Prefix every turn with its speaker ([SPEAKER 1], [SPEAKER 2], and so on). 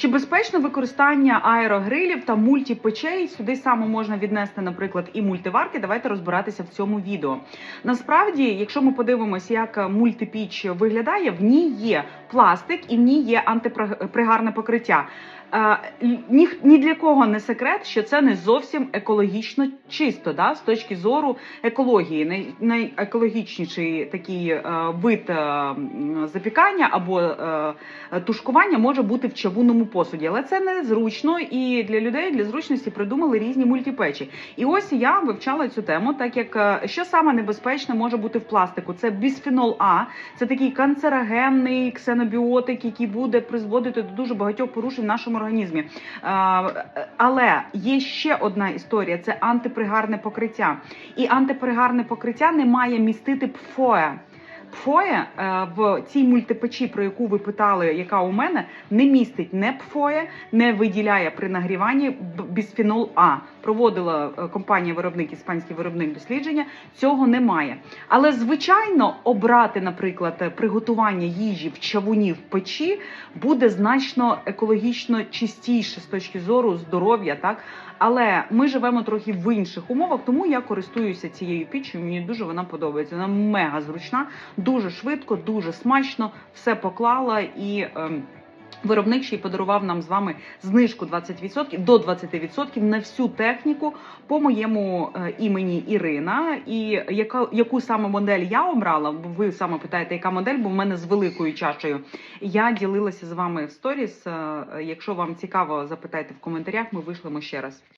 [SPEAKER 1] Чи безпечно використання аерогрилів та мультипечей? Сюди саме можна віднести, наприклад, і мультиварки. Давайте розбиратися в цьому відео. Насправді, якщо ми подивимося, як мультипіч виглядає, в ній є пластик і в ній є антипригарне покриття. Е, Ні, ні для кого не секрет, що це не зовсім екологічно чисто, да, з точки зору екології. Най, найекологічніший такий е, вид е, запікання або е, тушкування може бути в чавунному посуді, але це незручно і для людей для зручності придумали різні мультипечі. І ось я вивчала цю тему, так як е, що саме небезпечне може бути в пластику. Це бісфенол А, це такий канцерогенний ксенобіотик, який буде призводити до дуже багатьох порушень в нашому організмі. Але є ще одна історія: це антипригарне покриття. І антипригарне покриття не має містити ПФОЕ. ПФОЄ е, в цій мультипечі, про яку ви питали, яка у мене, не містить не ПФОЄ, не виділяє при нагріванні бісфенол А. Проводила е, компанія-виробник, іспанський виробник дослідження. Цього немає. Але звичайно, обрати, наприклад, е, приготування їжі в чавуні в печі буде значно екологічно чистіше з точки зору здоров'я, так. Але ми живемо трохи в інших умовах, тому я користуюся цією піччю. Мені дуже вона подобається. Вона мега зручна, дуже швидко, дуже смачно. Все поклала і. ем, Виробник ще й подарував нам з вами знижку 20% до 20% на всю техніку по моєму е, імені Ірина. І яка яку саме модель я обрала? Ви саме питаєте, яка модель, бо в мене з великою чашею. Я ділилася з вами в сторіс. Е, Якщо вам цікаво, запитайте в коментарях. Ми вийшлимо ще раз.